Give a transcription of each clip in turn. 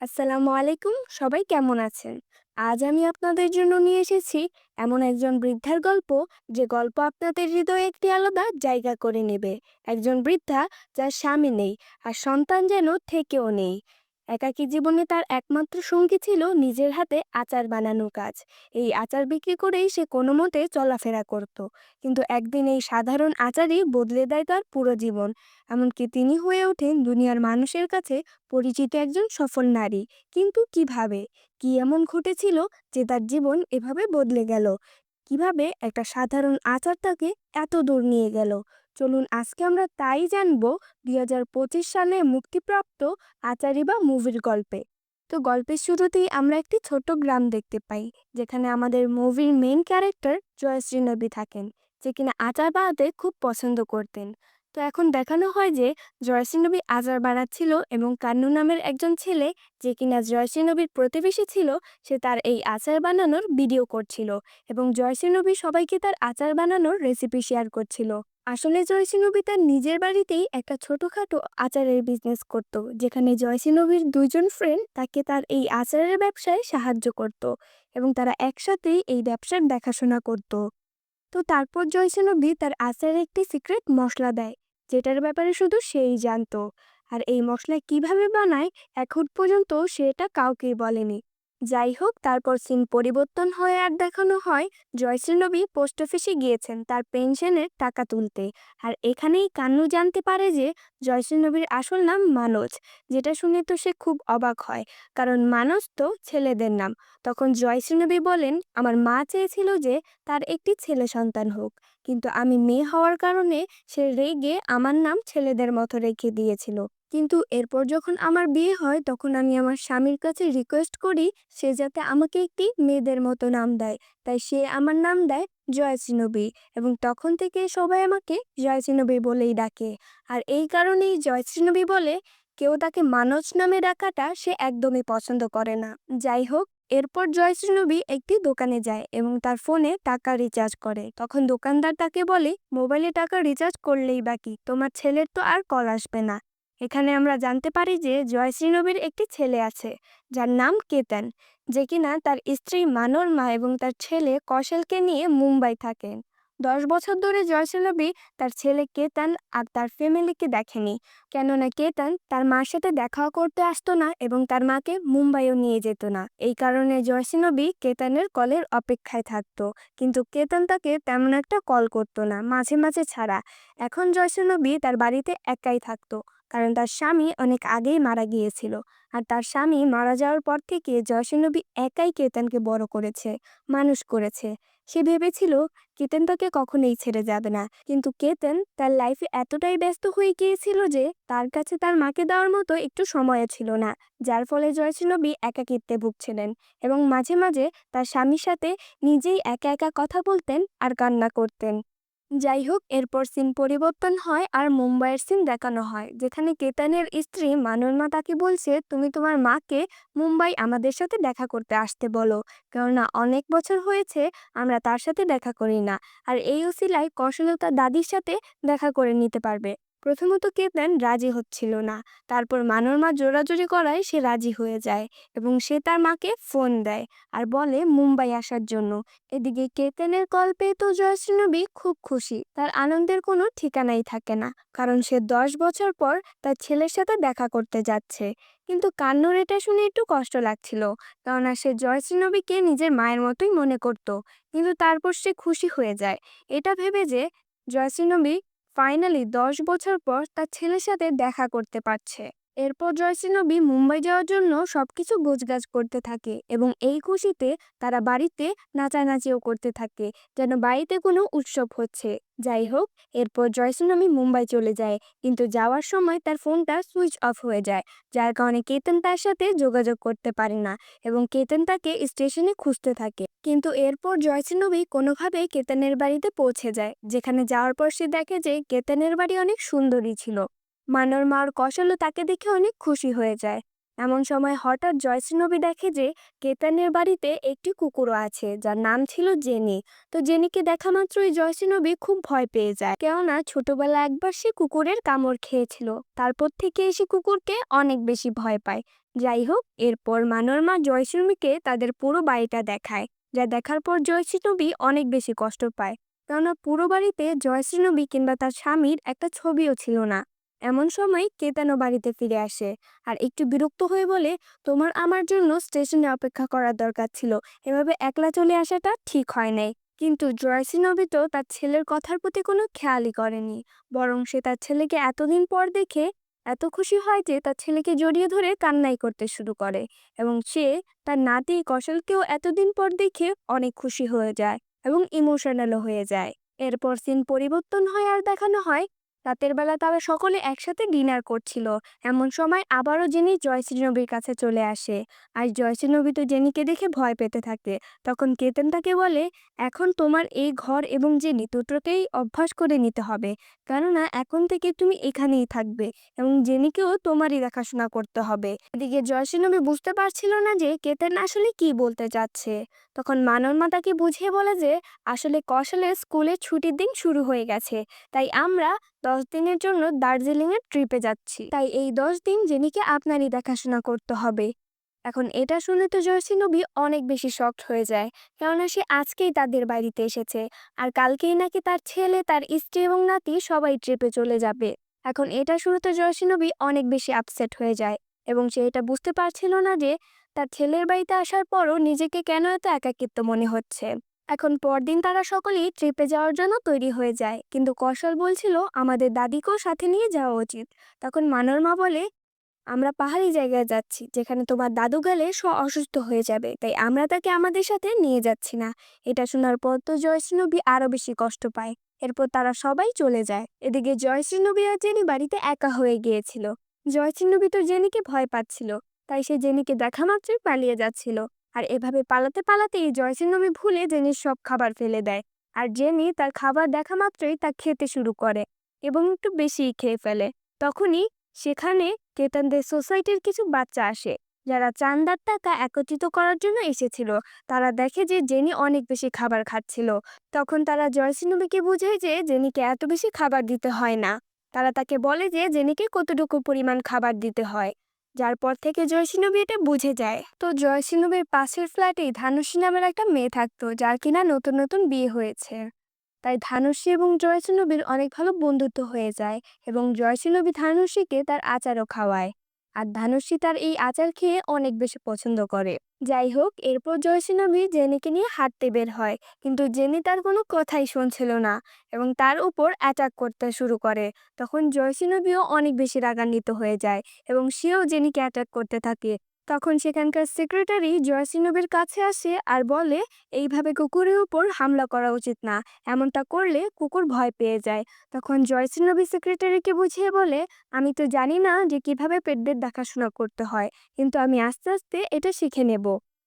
আসসালামু আলাইকুম, সবাই কেমন আছেন? আজ আমি আপনাদের জন্য নিয়ে এসেছি এমন একজন বৃদ্ধার গল্প, যে গল্প আপনাদের হৃদয়ে একটি আলাদা জায়গা করে নেবে। একজন বৃদ্ধা যার স্বামী নেই, আর সন্তান যেন থেকেও নেই। একাকী জীবনে তার একমাত্র সঙ্গী ছিল নিজের হাতে আচার বানানো কাজ। এই আচার বিক্রি করেই সে কোনো মতে চলাফেরা করত। কিন্তু একদিন এই সাধারণ আচারই বদলে দেয় তার পুরো জীবন। এমনকি তিনি হয়ে ওঠেন দুনিয়ার মানুষের কাছে পরিচিত একজন সফল নারী। কিন্তু কীভাবে? কি এমন ঘটেছিল যে তার জীবন এভাবে বদলে গেল? কীভাবে একটা সাধারণ আচার তাকে এত দূর নিয়ে গেল? চলুন আজকে আমরা তাই জানব দুই সালে মুক্তিপ্রাপ্ত আচারি বা মুভির গল্পে। তো গল্পের শুরুতেই আমরা একটি ছোট গ্রাম দেখতে পাই, যেখানে আমাদের মুভির মেইন ক্যারেক্টার জয়শ্রী নবী থাকেন, যে কিনা আচার বানাতে খুব পছন্দ করতেন। তো এখন দেখানো হয় যে জয়শ্রী নবী আচার বানাচ্ছিল এবং কান্নু নামের একজন ছেলে, যে কিনা জয়শ্রী নবীর প্রতিবেশী ছিল, সে তার এই আচার বানানোর ভিডিও করছিল এবং জয়শ্রী নবী সবাইকে তার আচার বানানোর রেসিপি শেয়ার করছিল। আসলে জয়শ্রী নবী তার নিজের বাড়িতেই একটা ছোটখাটো আচারের বিজনেস করত, যেখানে জয়শ্রী নবীর দুইজন ফ্রেন্ড তাকে তার এই আচারের ব্যবসায় সাহায্য করত এবং তারা একসাথেই এই ব্যবসার দেখাশোনা করত। তো তারপর জয়শ্রী নবী তার আচারে একটি সিক্রেট মশলা দেয়, যেটার ব্যাপারে শুধু সেই জানত। আর এই মশলা কীভাবে বানায়, এখন পর্যন্ত সেটা কাউকেই বলেনি। যাই হোক তারপর সিন পরিবর্তন হয়ে আর দেখানো হয় জয়শ্রী নবী পোস্ট অফিসে গিয়েছেন তার পেনশনের টাকা তুলতে। আর এখানেই কান্নু জানতে পারে যে জয়শ্রী নবীর আসল নাম মানজ, যেটা শুনে তো সে খুব অবাক হয়। কারণ মানজ তো ছেলেদের নাম। তখন জয়শ্রী নবী বলেন, আমার মা চেয়েছিল যে তার একটি ছেলে সন্তান হোক, কিন্তু আমি মেয়ে হওয়ার কারণে সে রেগে আমার নাম ছেলেদের মতো রেখে দিয়েছিল। কিন্তু এরপর যখন আমার বিয়ে হয়, তখন আমি আমার স্বামীর কাছে রিকোয়েস্ট করি, সে যাতে আমাকে একটি মেয়েদের মতো নাম দেয়। তাই সে আমার নাম দেয় জয়শ্রী নবী এবং তখন থেকে সবাই আমাকে জয়শ্রী নবী বলেই ডাকে। আর এই কারণেই জয়শ্রী নবী বলে, কেউ তাকে মানস নামে ডাকাটা সে একদমই পছন্দ করে না। যাই হোক, এরপর জয়শ্রী নবী একটি দোকানে যায় এবং তার ফোনে টাকা রিচার্জ করে। তখন দোকানদার তাকে বলে, মোবাইলে টাকা রিচার্জ করলেই বাকি তোমার ছেলের তো আর কল আসবে না। এখানে আমরা জানতে পারি যে জয়শ্রী নবীর একটি ছেলে আছে, যার নাম কেতন, যে কিনা তার স্ত্রী মানর মা এবং তার ছেলে কৌশলকে নিয়ে মুম্বাই থাকেন। দশ বছর ধরে জয়শ্রী নবী তার ছেলে কেতন আর তার ফ্যামিলিকে দেখেনি, কেননা কেতন তার মার সাথে দেখা করতে আসতো না এবং তার মাকে মুম্বাইও নিয়ে যেত না। এই কারণে জয়শ্রী নবী কেতনের কলের অপেক্ষায় থাকতো, কিন্তু কেতন তাকে তেমন একটা কল করতো না, মাঝে মাঝে ছাড়া। এখন জয়শ্রী নবী তার বাড়িতে একাই থাকতো। কারণ তার স্বামী অনেক আগেই মারা গিয়েছিল। আর তার স্বামী মারা যাওয়ার পর থেকে জয়সী নবী একাই কেতনকে বড় করেছে, মানুষ করেছে। সে ভেবেছিল কেতন তাকে কখনোই ছেড়ে যাবে না। কিন্তু কেতন তার লাইফে এতটাই ব্যস্ত হয়ে গিয়েছিল যে তার কাছে তার মাকে দেওয়ার মতো একটু সময় ছিল না, যার ফলে জয়সী নবী একাকিত্বে ভুগছিলেন এবং মাঝে মাঝে তার স্বামীর সাথে নিজেই একা একা কথা বলতেন আর কান্না করতেন। যাই হোক এরপর সিন পরিবর্তন হয় আর মুম্বাইয়ের সিন দেখানো হয়, যেখানে কেতানের স্ত্রী মানর্মা তাকে বলছে, তুমি তোমার মাকে মুম্বাই আমাদের সাথে দেখা করতে আসতে বলো। কেননা অনেক বছর হয়েছে, আমরা তার সাথে দেখা করি না। আর এই ওসিলায় কৌশলতা দাদির সাথে দেখা করে নিতে পারবে। প্রথমত কেতন রাজি হচ্ছিল না। তারপর মানর্মা জোরাজোরি করায় সে রাজি হয়ে যায় এবং সে তার মাকে ফোন দেয় আর বলে, মুম্বাই আসার জন্য। এদিকে কেতনের কল পেয়ে তো জয়শ্রী নবী খুব খুশি। তার আনন্দের কোনো ঠিকানাই থাকে না, কারণ সে দশ বছর পর তার ছেলের সাথে দেখা করতে যাচ্ছে। কিন্তু কান্নুর এটা শুনে একটু কষ্ট লাগছিল কেননা সে জয়শ্রী নবীকে নিজের মায়ের মতোই মনে করত। কিন্তু তারপর সে খুশি হয়ে যায়। এটা ভেবে যে জয়শ্রী নবী ফাইনালি দশ বছর পর তার ছেলের সাথে দেখা করতে পারছে। এরপর জয়শ্রী নবী মুম্বাই যাওয়ার জন্য সবকিছু গোছগাছ করতে থাকে এবং এই খুশিতে তারা বাড়িতে নাচানাচিও করতে থাকে, যেন বাড়িতে কোনো উৎসব হচ্ছে। যাই হোক, এরপর জয়শ্রী নবী মুম্বাই চলে যায়, কিন্তু যাওয়ার সময় তার ফোনটা সুইচ অফ হয়ে যায়, যার কারণে কেতন তার সাথে যোগাযোগ করতে পারে না এবং কেতন তাকে স্টেশনে খুঁজতে থাকে। কিন্তু এরপর জয়শ্রী নবী কোনোভাবে কেতনের বাড়িতে পৌঁছে যায়, যেখানে যাওয়ার পর সে দেখে যে কেতনের বাড়ি অনেক সুন্দরী ছিল। মানর মার কৌশলও তাকে দেখে অনেক খুশি হয়ে যায়। এমন সময় হঠাৎ জয়শ্রীনবী দেখে যে, কেতানের বাড়িতে একটি কুকুরও আছে, যার নাম ছিল জেনি। তো জেনিকে দেখা মাত্রই জয়শ্রীনবী খুব ভয় পেয়ে যায়। কেননা ছোটবেলা একবার সে কুকুরের কামড় খেয়েছিল। তারপর থেকে সে কুকুরকে অনেক বেশি ভয় পায়। যাই হোক, এরপর মানোরমা জয়শ্রীকে তাদের পুরো বাড়িটা দেখায়, যা দেখার পর জয়শ্রী নবী অনেক বেশি কষ্ট পায়। কেননা পুরো বাড়িতে জয়শ্রীনবী কিংবা তার স্বামীর একটা ছবিও ছিল না। এমন সময় কেতানো বাড়িতে ফিরে আসে। আর একটু বিরক্ত হয়ে বলে, তোমার আমার জন্য স্টেশনে অপেক্ষা করার দরকার ছিল। এভাবে একলা চলে আসাটা ঠিক হয় নাই। কিন্তু নবী তো তার ছেলের কথার প্রতি কোনো খেয়ালই করেনি। বরং সে তার ছেলেকে এতদিন পর দেখে এত খুশি হয় যে তার ছেলেকে জড়িয়ে ধরে কান্নাই করতে শুরু করে। এবং সে তার নাতি কৌশলকেও এতদিন পর দেখে অনেক খুশি হয়ে যায় এবং ইমোশনালও হয়ে যায়। এরপর সিন পরিবর্তন হয় আর দেখানো হয় রাতের বেলা তারা সকলে একসাথে ডিনার করছিল। এমন সময় আবারও জেনি জয়শ্রী নবীর কাছে চলে আসে। আর জয়শ্রী নবী তো জেনিকে দেখে ভয় পেতে থাকে। তখন কেতেন তাকে বলে, এখন তোমার এই ঘর এবং জেনি দুটোকেই অভ্যাস করে নিতে হবে। কেননা এখন থেকে তুমি এখানেই থাকবে এবং জেনিকেও তোমারই দেখাশোনা করতে হবে। এদিকে জয়শ্রী নবী বুঝতে পারছিল না যে কেতন আসলে কি বলতে চাচ্ছে। তখন মানবমা তাকে বুঝিয়ে বলে যে, আসলে কৌশলের স্কুলের ছুটির দিন শুরু হয়ে গেছে। তাই আমরা দশ দিনের জন্য দার্জিলিংয়ের ট্রিপে যাচ্ছি। তাই এই দশ দিন জেনিকে আপনারই দেখাশোনা করতে হবে। এখন এটা শুনে তো জয়সী নবী অনেক বেশি শক্ট হয়ে যায়। কেননা সে আজকেই তাদের বাড়িতে এসেছে। আর কালকেই নাকি তার ছেলে, তার স্ত্রী এবং নাতি সবাই ট্রিপে চলে যাবে। এখন এটা শুনে তো জয়সী নবী অনেক বেশি আপসেট হয়ে যায়। এবং সে এটা বুঝতে পারছিল না যে তার ছেলের বাড়িতে আসার পরও নিজেকে কেন এত একাকিত্ব মনে হচ্ছে? এখন পরদিন তারা সকলেই ট্রিপে যাওয়ার জন্য তৈরি হয়ে যায়। কিন্তু কৌশল বলছিল, আমাদের দাদিকেও সাথে নিয়ে যাওয়া উচিত। তখন মানর মা বলে, আমরা পাহাড়ি জায়গায় যাচ্ছি, যেখানে তোমার দাদু গেলে স অসুস্থ হয়ে যাবে, তাই আমরা তাকে আমাদের সাথে নিয়ে যাচ্ছি না। এটা শোনার পর তো জয়শ্রী আরও বেশি কষ্ট পায়। এরপর তারা সবাই চলে যায়। এদিকে জয়শ্রী নবী আর জেনি বাড়িতে একা হয়ে গিয়েছিল। জয়শ্রী নবী তো জেনিকে ভয় পাচ্ছিল। তাই সে জেনিকে দেখা মাত্রই পালিয়ে যাচ্ছিল। আর এভাবে পালাতে পালাতেই জয়শ্রী নবী ভুলে জেনির সব খাবার ফেলে দেয়। আর জেনি তার খাবার দেখা মাত্রই তা খেতে শুরু করে এবং একটু বেশিই খেয়ে ফেলে। তখনই সেখানে কেতানদের সোসাইটির কিছু বাচ্চা আসে, যারা চান্দার টাকা একত্রিত করার জন্য এসেছিল। তারা দেখে যে জেনি অনেক বেশি খাবার খাচ্ছিল। তখন তারা জয়শ্রী নবীকে বোঝায় যে জেনিকে এত বেশি খাবার দিতে হয় না। তারা তাকে বলে যে জেনিকে কতটুকু পরিমাণ খাবার দিতে হয়। যার পর থেকে জয়সিনবী নবী এটা বুঝে যায়। তো জয়সিনবীর পাশের ফ্ল্যাটেই ধানুষী নামের একটা মেয়ে থাকতো, যার কিনা নতুন নতুন বিয়ে হয়েছে। তাই ধানুষী এবং জয়সিনবীর নবীর অনেক ভালো বন্ধুত্ব হয়ে যায় এবং জয়সিনবী নবী ধানুষীকে তার আচারও খাওয়ায়। আর ধানুষী তার এই আচার খেয়ে অনেক বেশি পছন্দ করে। যাই হোক, এরপর জয়সিনবী জেনিকে নিয়ে হাঁটতে বের হয়, কিন্তু জেনি তার কোনো কথাই শুনছিল না এবং তার উপর অ্যাটাক করতে শুরু করে। তখন জয়সিনবীও অনেক বেশি রাগান্বিত হয়ে যায় এবং সেও জেনিকে অ্যাটাক করতে থাকে। তখন সেখানকার সেক্রেটারি জয়শ্রী নবীর কাছে আসে আর বলে, এইভাবে কুকুরের উপর হামলা করা উচিত না। এমনটা করলে কুকুর ভয় পেয়ে যায়। তখন জয়শ্রী সেক্রেটারিকে বুঝিয়ে বলে, আমি তো জানি না যে কীভাবে পেটদের দেখাশোনা করতে হয়, কিন্তু আমি আস্তে আস্তে এটা শিখে নেব।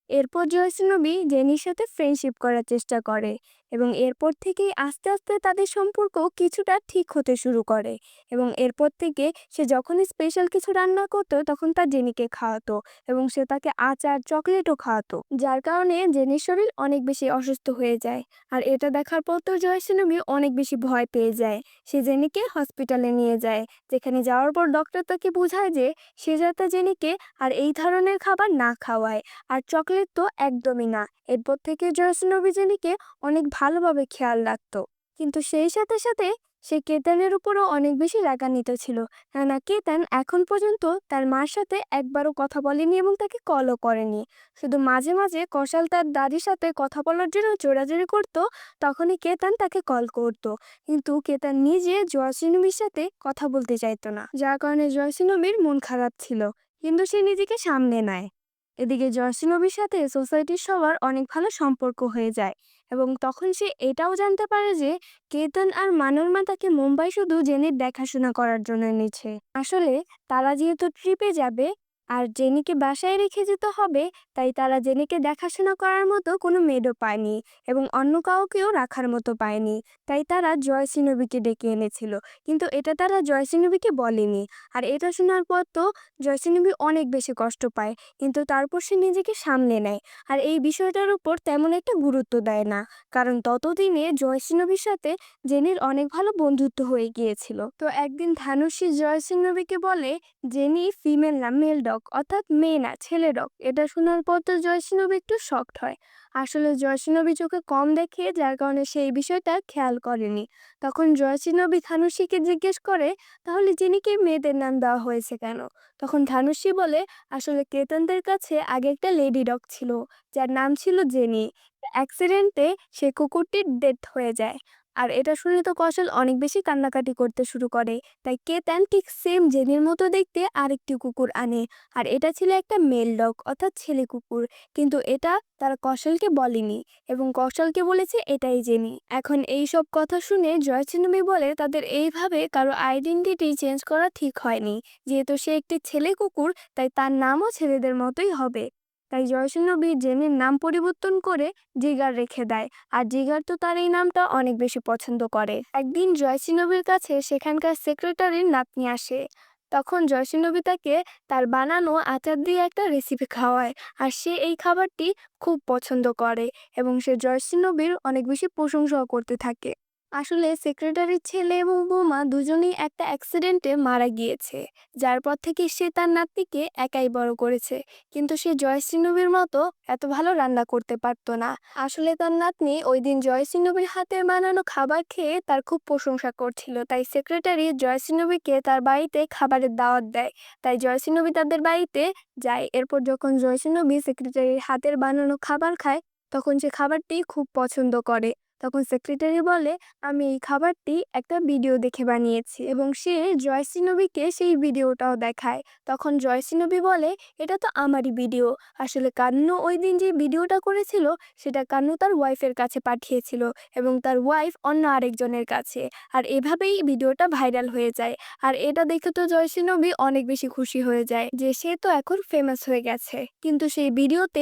এরপর জয়শ্রী নবী জেনির সাথে ফ্রেন্ডশিপ করার চেষ্টা করে। এবং এরপর থেকেই আস্তে আস্তে তাদের সম্পর্ক কিছুটা ঠিক হতে শুরু করে এবং এরপর থেকে সে যখনই স্পেশাল কিছু রান্না করতো তখন তার জেনিকে খাওয়াতো এবং সে তাকে আচার, চকলেটও খাওয়াতো, যার কারণে জেনির শরীর অনেক বেশি অসুস্থ হয়ে যায়। আর এটা দেখার পর তো জয়শ্রী নবী অনেক বেশি ভয় পেয়ে যায়। সে জেনিকে হসপিটালে নিয়ে যায়, যেখানে যাওয়ার পর ডক্টর তাকে বোঝায় যে সে যাতে জেনিকে আর এই ধরনের খাবার না খাওয়ায়। আর চকলেট তো একদমই না। এরপর থেকে জয়শ্রী নবী জেনিকে অনেক ভালোভাবে খেয়াল রাখত। কিন্তু সেই সাথে সাথে সে কেতানের উপরও অনেক বেশি রাগান্বিত ছিল। কেননা কেতান এখন পর্যন্ত তার মার সাথে একবারও কথা বলেনি এবং তাকে কলও করেনি। শুধু মাঝে মাঝে কৌশল তার দাদির সাথে কথা বলার জন্য জোরাজোরি করত, তখনই কেতান তাকে কল করত। কিন্তু কেতান নিজে জয়সিনবীর সাথে কথা বলতে চাইতো না। যার কারণে জয়সিনবীর মন খারাপ ছিল। কিন্তু সে নিজেকে সামনে নেয়। এদিকে জয়সী নবীর সাথে সোসাইটির সবার অনেক ভালো সম্পর্ক হয়ে যায় এবং তখন সে এটাও জানতে পারে যে কেতন আর মানরমা তাকে মুম্বাই শুধু জেনের দেখাশোনা করার জন্য এনেছে। আসলে তারা যেহেতু ট্রিপে যাবে আর জেনিকে বাসায় রেখে যেতে হবে, তাই তারা জেনিকে দেখাশোনা করার মতো কোনো মেডও পায়নি এবং অন্য কাউকেও রাখার মতো পায়নি। তাই তারা জয়সী নবীকে ডেকে এনেছিল। কিন্তু এটা তারা জয়সী নবীকে বলেনি। আর এটা শোনার পর তো জয়সী নবী অনেক বেশি কষ্ট পায়। কিন্তু তারপর সে নিজেকে সামলে নেয়। আর এই বিষয়টার উপর তেমন একটা গুরুত্ব দেয় না। কারণ ততদিনে জয়সী নবীর সাথে জেনির অনেক ভালো বন্ধুত্ব হয়ে গিয়েছিল। তো একদিন ধানুষী জয়সী নবীকে বলে, জেনি ফিমেল না, মেল ডগ। ডগ অর্থাৎ মেয়ে না ছেলে রক। এটা শোনার পর তো জয়সী নবী একটু শকড হয়। আসলে জয়সী নবী চোখে কম দেখে, যার কারণে সেই বিষয়টা খেয়াল করেনি। তখন জয়সী নবী ধানুষীকে জিজ্ঞেস করে, তাহলে জেনিকে মেয়েদের নাম দেওয়া হয়েছে কেন? তখন ধানুষী বলে, আসলে কেতনদের কাছে আগে একটা লেডি ডগ ছিল, যার নাম ছিল জেনি। অ্যাক্সিডেন্টে সে কুকুরটির ডেথ হয়ে যায়। আর এটা শুনে তো কৌশল অনেক বেশি কান্নাকাটি করতে শুরু করে। তাই কে কেতান ঠিক সেম জেনির মতো দেখতে আরেকটি কুকুর আনে। আর এটা ছিল একটা মেল ডগ অর্থাৎ ছেলে কুকুর। কিন্তু এটা তারা কৌশলকে বলেনি এবং কৌশলকে বলেছে এটাই জেনি। এখন এই সব কথা শুনে জয়চিনবী বলে তাদের এইভাবে কারও আইডেন্টিটি চেঞ্জ করা ঠিক হয়নি। যেহেতু সে একটি ছেলে কুকুর, তাই তার নামও ছেলেদের মতোই হবে। তাই জয়সিনবী জেনির নাম পরিবর্তন করে জিগার রেখে দেয়। আর জিগার তো তার এই নামটা অনেক বেশি পছন্দ করে। একদিন জয়সিনবীর কাছে সেখানকার সেক্রেটারির নাতনি আসে। তখন জয়সিনবী তাকে তার বানানো আচার দিয়ে একটা রেসিপি খাওয়ায়। আর সে এই খাবারটি খুব পছন্দ করে এবং সে জয়সিনবীর অনেক বেশি প্রশংসাও করতে থাকে। আসলে সেক্রেটারির ছেলে এবং বৌমা দুজনেই একটা অ্যাক্সিডেন্টে মারা গিয়েছে। যার পর থেকে সে তার নাতনিকে একাই বড় করেছে। কিন্তু সে জয়শ্রীনবীর মতো এত ভালো রান্না করতে পারতো না। আসলে তার নাতনি ওই দিন জয়শ্রীনবীর হাতে বানানো খাবার খেয়ে তার খুব প্রশংসা করছিল। তাই সেক্রেটারি জয়শ্রীনবীকে তার বাড়িতে খাবারের দাওয়াত দেয়। তাই জয়শ্রীনবী তাদের বাড়িতে যায়। এরপর যখন জয়শ্রীনবী সেক্রেটারির হাতের বানানো খাবার খায়, তখন সে খাবারটি খুব পছন্দ করে। তখন সেক্রেটারি বলে, আমি এই খাবারটি একটা ভিডিও দেখে বানিয়েছি এবং সে নবীকে সেই ভিডিওটাও দেখায়। তখন জয়শ্রী নবী বলে, এটা তো আমারই ভিডিও। আসলে কান্নু ওই দিন যে ভিডিওটা করেছিল, সেটা কান্নু তার ওয়াইফের কাছে পাঠিয়েছিল এবং তার ওয়াইফ অন্য আরেকজনের কাছে। আর এভাবেই ভিডিওটা ভাইরাল হয়ে যায়। আর এটা দেখে তো নবী অনেক বেশি খুশি হয়ে যায় যে সে তো এখন ফেমাস হয়ে গেছে। কিন্তু সেই ভিডিওতে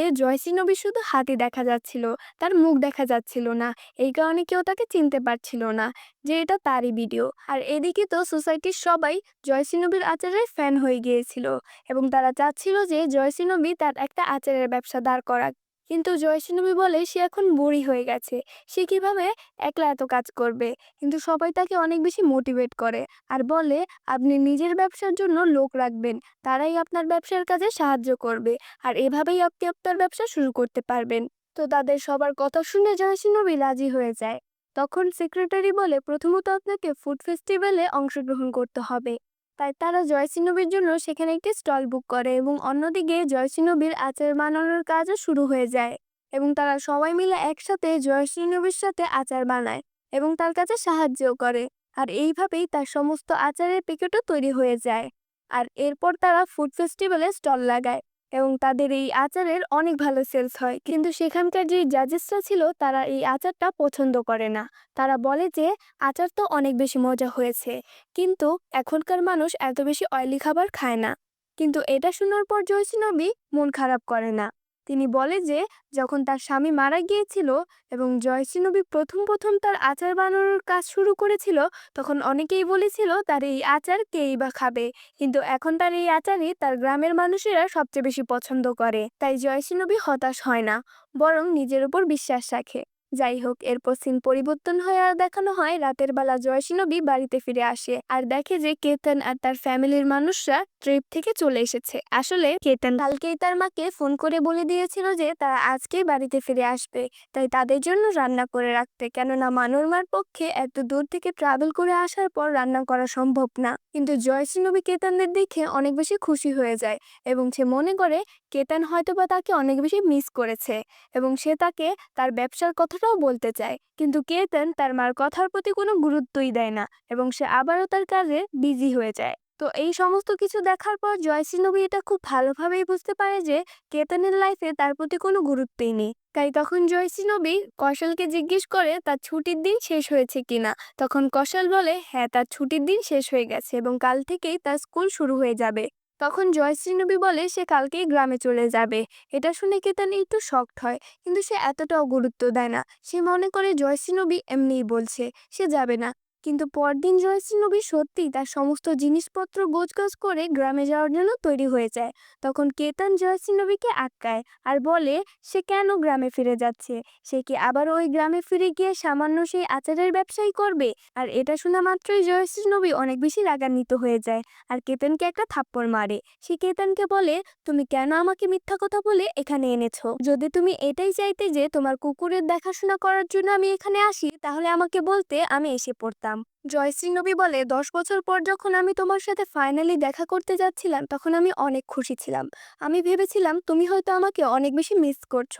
নবী শুধু হাতে দেখা যাচ্ছিল, তার মুখ দেখা যাচ্ছিল না। এই কারণে কেউ তাকে চিনতে পারছিল না যে এটা তারই ভিডিও। আর এদিকে তো সোসাইটির সবাই জয়শ্রী নবীর আচারের ফ্যান হয়ে গিয়েছিল এবং তারা চাচ্ছিল যে জয়শ্রী নবী তার একটা আচারের ব্যবসা দাঁড় করাক। কিন্তু জয়শ্রী নবী বলে, সে এখন বুড়ি হয়ে গেছে। সে কীভাবে একলা এত কাজ করবে? কিন্তু সবাই তাকে অনেক বেশি মোটিভেট করে আর বলে, আপনি নিজের ব্যবসার জন্য লোক রাখবেন। তারাই আপনার ব্যবসার কাজে সাহায্য করবে। আর এভাবেই আপনি আপনার ব্যবসা শুরু করতে পারবেন। তো তাদের সবার কথা শুনে জয়সী নবী রাজি হয়ে যায়। তখন সেক্রেটারি বলে, প্রথমত আপনাকে ফুড ফেস্টিভ্যালে অংশগ্রহণ করতে হবে। তাই তারা জয়সী জন্য সেখানে একটি স্টল বুক করে এবং অন্যদিকে জয়সী আচার বানানোর কাজও শুরু হয়ে যায় এবং তারা সবাই মিলে একসাথে জয়শ্রী সাথে আচার বানায় এবং তার কাছে সাহায্যও করে। আর এইভাবেই তার সমস্ত আচারের প্যাকেটও তৈরি হয়ে যায়। আর এরপর তারা ফুড ফেস্টিভ্যালে স্টল লাগায়। এবং তাদের এই আচারের অনেক ভালো সেলস হয়। কিন্তু সেখানকার যে জাজেসরা ছিল, তারা এই আচারটা পছন্দ করে না। তারা বলে যে, আচার তো অনেক বেশি মজা হয়েছে। কিন্তু এখনকার মানুষ এত বেশি অয়েলি খাবার খায় না। কিন্তু এটা শোনার পর জয়সী নবী মন খারাপ করে না। তিনি বলে যে, যখন তার স্বামী মারা গিয়েছিল এবং জয়শ্রী নবী প্রথম প্রথম তার আচার বানানোর কাজ শুরু করেছিল, তখন অনেকেই বলেছিল, তার এই আচার কেই বা খাবে? কিন্তু এখন তার এই আচারই তার গ্রামের মানুষেরা সবচেয়ে বেশি পছন্দ করে। তাই জয়শ্রী নবী হতাশ হয় না, বরং নিজের উপর বিশ্বাস রাখে। যাই হোক, এরপর সিন পরিবর্তন হয়ে আর দেখানো হয় রাতের বেলা জয়সী নবী বাড়িতে ফিরে আসে আর দেখে যে কেতন আর তার ফ্যামিলির মানুষরা ট্রিপ থেকে চলে এসেছে। আসলে কেতন কালকেই তার মাকে ফোন করে বলে দিয়েছিল যে তারা আজকেই বাড়িতে ফিরে আসবে, তাই তাদের জন্য রান্না করে রাখতে। কেননা মানোরমার পক্ষে এত দূর থেকে ট্রাভেল করে আসার পর রান্না করা সম্ভব না। কিন্তু জয়শ্রী নবী কেতনদের দেখে অনেক বেশি খুশি হয়ে যায় এবং সে মনে করে কেতন হয়তোবা তাকে অনেক বেশি মিস করেছে এবং সে তাকে তার ব্যবসার কথাটাও বলতে চায়। কিন্তু কেতন তার মার কথার প্রতি কোনো গুরুত্বই দেয় না এবং সে আবারও তার কাজে বিজি হয়ে যায়। তো এই সমস্ত কিছু দেখার পর জয়শ্রী নবী এটা খুব ভালোভাবেই বুঝতে পারে যে কেতনের লাইফে তার প্রতি কোনো গুরুত্বই নেই। তাই তখন জয়শ্রী নবী কৌশলকে জিজ্ঞেস করে, তার ছুটির দিন শেষ হয়েছে কিনা? তখন কৌশল বলে হ্যাঁ তার ছুটির দিন শেষ হয়ে গেছে এবং কাল থেকেই তার স্কুল শুরু হয়ে যাবে। তখন জয়শ্রী নবী বলে, সে কালকেই গ্রামে চলে যাবে। এটা শুনে কেতানি একটু শক্ট হয়, কিন্তু সে এতটাও গুরুত্ব দেয় না। সে মনে করে জয়শ্রী নবী এমনিই বলছে, সে যাবে না। কিন্তু পরদিন জয়শ্রী নবী সত্যি তার সমস্ত জিনিসপত্র গোছগাছ করে গ্রামে যাওয়ার জন্য তৈরি হয়ে যায়। তখন কেতন জয়শ্রী নবীকে আটকায় আর বলে, সে কেন গ্রামে ফিরে যাচ্ছে? সে কি আবার ওই গ্রামে ফিরে গিয়ে সামান্য সেই আচারের ব্যবসাই করবে? আর এটা শোনা মাত্রই জয়শ্রী নবী অনেক বেশি রাগান্বিত হয়ে যায় আর কেতনকে একটা থাপ্পড় মারে। সে কেতনকে বলে, তুমি কেন আমাকে মিথ্যা কথা বলে এখানে এনেছো? যদি তুমি এটাই চাইতে যে তোমার কুকুরের দেখাশোনা করার জন্য আমি এখানে আসি, তাহলে আমাকে বলতে আমি এসে পড়তাম। জয়শ্রী নবী বলে, দশ বছর পর যখন আমি তোমার সাথে ফাইনালি দেখা করতে যাচ্ছিলাম, তখন আমি অনেক খুশি ছিলাম। আমি ভেবেছিলাম, তুমি হয়তো আমাকে অনেক বেশি মিস করছ।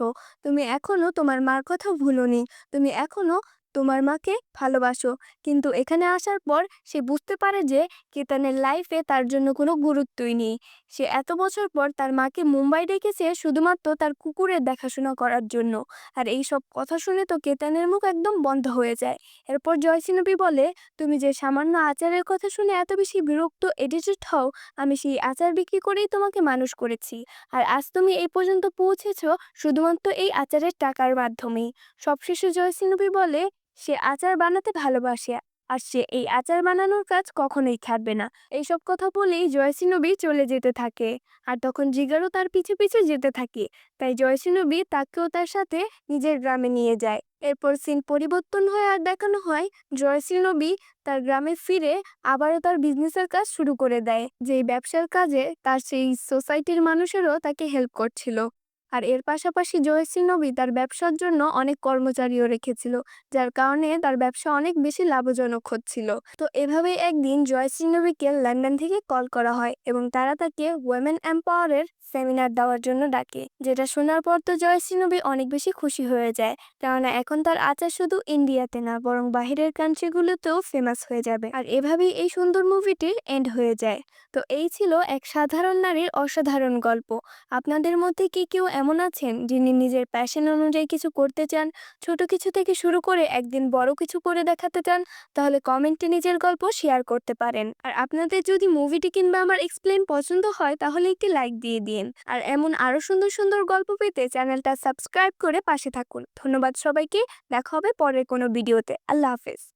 তুমি এখনও তোমার মার কথা ভুলোনি। তুমি এখনও তোমার মাকে ভালোবাসো। কিন্তু এখানে আসার পর সে বুঝতে পারে যে কেতানের লাইফে তার জন্য কোনো গুরুত্বই নেই। সে এত বছর পর তার মাকে মুম্বাই ডেকেছে শুধুমাত্র তার কুকুরের দেখাশোনা করার জন্য। আর এই সব কথা শুনে তো কেতানের মুখ একদম বন্ধ হয়ে যায়। এরপর জয়সিনবী বলে, তুমি যে সামান্য আচারের কথা শুনে এত বেশি বিরক্ত এডিটেড হও, আমি সেই আচার বিক্রি করেই তোমাকে মানুষ করেছি। আর আজ তুমি এই পর্যন্ত পৌঁছেছ শুধুমাত্র এই আচারের টাকার মাধ্যমেই। সবশেষে জয়সিনবী বলে সে আচার বানাতে ভালোবাসে। আর সে এই আচার বানানোর কাজ কখনোই ছাড়বে না। এইসব কথা বলেই জয়সিনবী চলে যেতে থাকে। আর তখন জিগারও তার পিছু পিছু যেতে থাকে। তাই জয়সিনবী তাকেও তার সাথে নিজের গ্রামে নিয়ে যায়। এরপর সিন পরিবর্তন হয়ে আর দেখানো হয় জয়সিনবী তার গ্রামে ফিরে আবারও তার বিজনেসের কাজ শুরু করে দেয়। যেই ব্যবসার কাজে তার সেই সোসাইটির মানুষেরও তাকে হেল্প করছিল। আর এর পাশাপাশি জয়সী নবী তার ব্যবসার জন্য অনেক কর্মচারীও রেখেছিল, যার কারণে তার ব্যবসা অনেক বেশি লাভজনক হচ্ছিল। তো এভাবেই একদিন জয়শ্রী নবীকে লন্ডন থেকে কল করা হয় এবং তারা তাকে ওয়েমেন এম্পাওয়ারের সেমিনার দেওয়ার জন্য ডাকে, যেটা শোনার পর তো জয়শ্রী নবী অনেক বেশি খুশি হয়ে যায়। কেননা এখন তার আচার শুধু ইন্ডিয়াতে না, বরং বাহিরের কান্ট্রিগুলোতেও ফেমাস হয়ে যাবে। আর এভাবেই এই সুন্দর মুভিটির এন্ড হয়ে যায়। তো এই ছিল এক সাধারণ নারীর অসাধারণ গল্প। আপনাদের মধ্যে কি কেউ এমন আছেন যিনি নিজের প্যাশন অনুযায়ী কিছু করতে চান, ছোট কিছু থেকে শুরু করে একদিন বড় কিছু করে দেখাতে চান? তাহলে কমেন্টে নিজের গল্প শেয়ার করতে পারেন। আর আপনাদের যদি মুভিটি কিংবা আমার এক্সপ্লেন পছন্দ হয়, তাহলে একটি লাইক দিয়ে দিন। আর এমন আরও সুন্দর সুন্দর গল্প পেতে চ্যানেলটা সাবস্ক্রাইব করে পাশে থাকুন। ধন্যবাদ সবাইকে। দেখা হবে পরের কোনো ভিডিওতে। আল্লাহ হাফেজ।